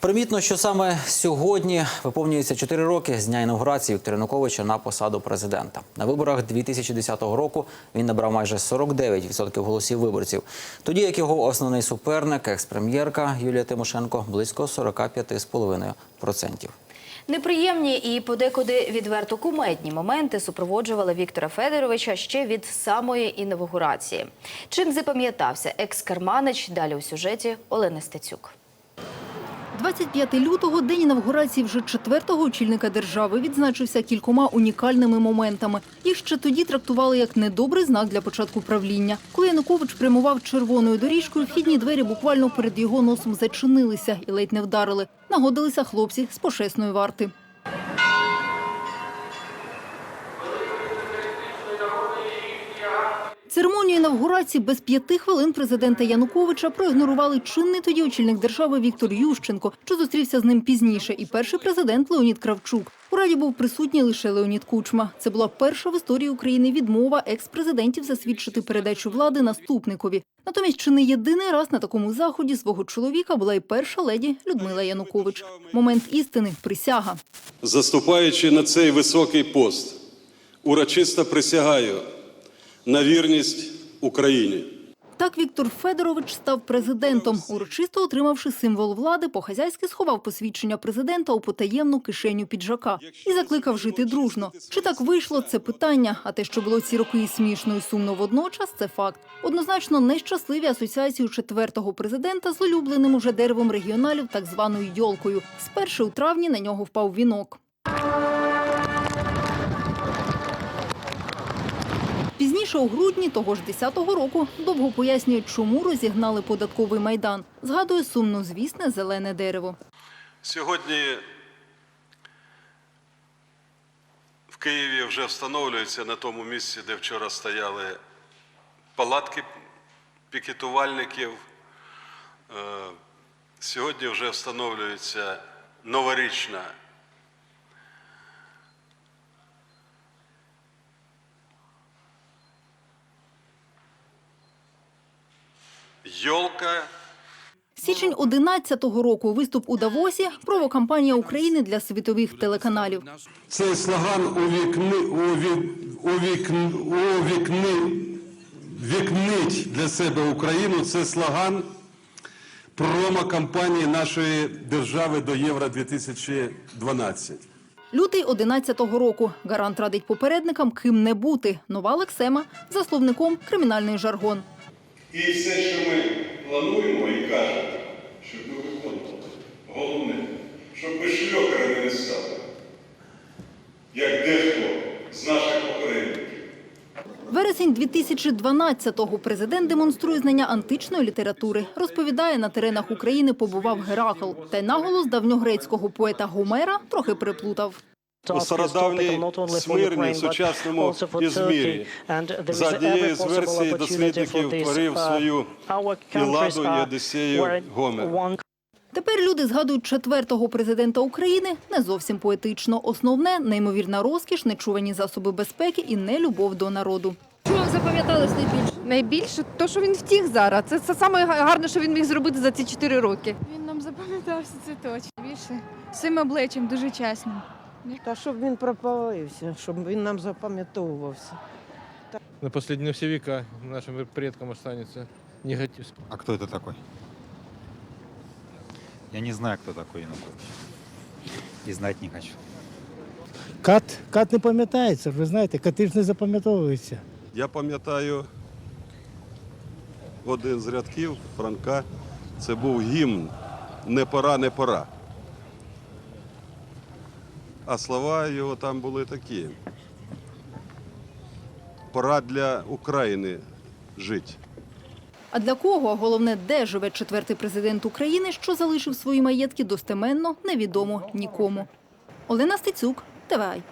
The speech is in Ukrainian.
Примітно, що саме сьогодні виповнюється 4 роки з дня інаугурації Віктора Януковича на посаду президента. На виборах 2010 року він набрав майже 49% голосів виборців. Тоді як його основний суперник, екс-прем'єрка Юлія Тимошенко, близько 45%. Неприємні і подекуди відверто кумедні моменти супроводжували Віктора Федоровича ще від самої інавгурації. Чим запам'ятався екс-керманич далі у сюжеті Олени Стецюк. 25 лютого, день інавгурації вже четвертого очільника держави, відзначився кількома унікальними моментами. Їх ще тоді трактували як недобрий знак для початку правління. Коли Янукович прямував червоною доріжкою, вхідні двері буквально перед його носом зачинилися і ледь не вдарили. Нагодилися хлопці з пошесної варти. Церемонію інавгурації без п'яти хвилин президента Януковича проігнорували чинний тоді очільник держави Віктор Ющенко, що зустрівся з ним пізніше, і перший президент Леонід Кравчук. У раді був присутній лише Леонід Кучма. Це була перша в історії України відмова екс-президентів засвідчити передачу влади наступникові. Натомість, чи не єдиний раз на такому заході свого чоловіка була і перша леді Людмила Янукович. Момент істини присяга. Заступаючи на цей високий пост, урочисто присягаю на вірність Україні. Так Віктор Федорович став президентом. Урочисто отримавши символ влади, по-хазяйськи сховав посвідчення президента у потаємну кишеню піджака і закликав жити дружно. Чи так вийшло, це питання. А те, що було ці роки смішно і сумно водночас, це факт. Однозначно нещасливі асоціації у четвертого президента з улюбленим уже деревом регіоналів, так званою йолкою. Спершу у травні на нього впав вінок. Пізніше, у грудні того ж 10-го року, довго пояснює, чому розігнали податковий майдан. Згадує сумно звісне зелене дерево. Сьогодні в Києві вже встановлюється на тому місці, де вчора стояли палатки пікетувальників. Е, Сьогодні вже встановлюється новорічна йолка. Січень 11-го року виступ у Давосі – провокампанія України для світових телеканалів. Цей слоган увікни, уві, увікн, увікни, вікнить для себе Україну. Це слоган промо-кампанії нашої держави до Євро 2012. Лютий 11-го року. Гарант радить попередникам ким не бути. Нова лексема за словником кримінальний жаргон. І все, що ми плануємо і кажемо, щоб ми виконували. Головне, щоб ми шльокерами не стали, як дехто з наших попередників. Вересень 2012-го президент демонструє знання античної літератури. Розповідає, на теренах України побував Геракл. Та й наголос давньогрецького поета Гомера трохи приплутав. У стародавній Смирні, сучасному Ізмірі. За однією з версій дослідників творив свою Іладу і Одіссею Гомер. Тепер люди згадують четвертого президента України не зовсім поетично. Основне – неймовірна розкіш, нечувані засоби безпеки і нелюбов до народу. Що вам запам'яталось найбільше? Найбільше то, що він втік зараз. Це, це саме гарне, що він міг зробити за ці 4 роки. Він нам запам'ятався, це точно. Більше своїм обличчям дуже чесним. Та щоб він пропалився, щоб він нам запам'ятовувався. На последние все века нашим предкам останется негатив. А кто это такой? Я не знаю, кто такой Янукович. И знать не хочу. Кат, кат не пам'ятається, ви знаєте, кати ж не запам'ятовуються. Я пам'ятаю один з рядків Франка. Це був гімн Не пора, не пора. А слова його там були такі. Пора для України жити. А для кого, головне, де живе четвертий президент України, що залишив свої маєтки достеменно, невідомо нікому. Олена Стецюк, ТВАЙ.